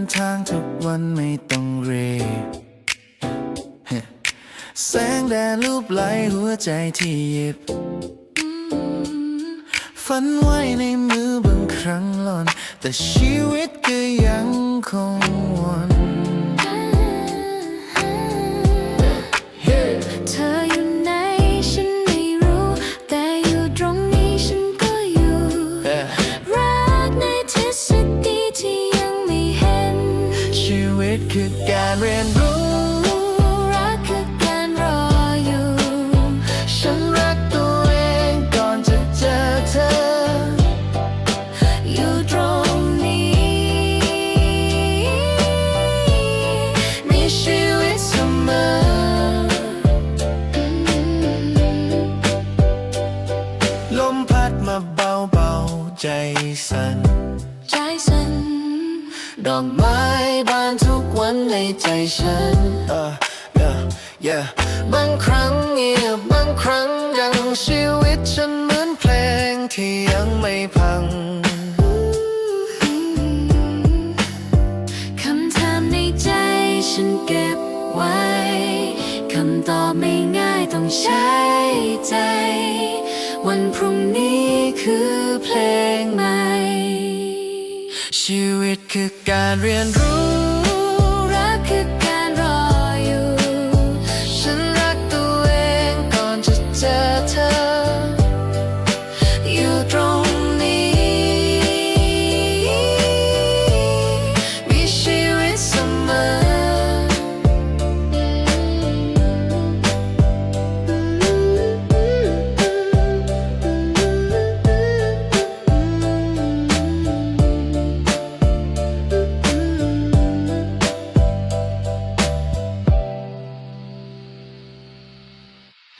นทางทุกวันไม่ต้องเรแสงแดดลูบไหลหัวใจที่หยิบฝันไว้ในมือบางครั้งหลอน แต่ชีวิตก็ยังคง ตคือการเรียนรู้ รักคือการรออยู่ ฉันรักตัวเองก่อนจะเจอเธอ อยู่ตรงนี้ มีชีวิตเสมอ ลมพัดมาเบาๆใจสั่น ใจสั่น ดอกไม้บานทุกวัน ใจฉัน uh, yeah, yeah บางครั้งเงียบบางครั้งยังชีวิตฉันเหมือนเพลงที่ยังไม่พัง คำถามในใจฉันเก็บไว้ คำตอบไม่ง่ายต้องใช้ใจ วันพรุ่งนี้คือเพลงใหม่ ชีวิตคือการเรียนรู้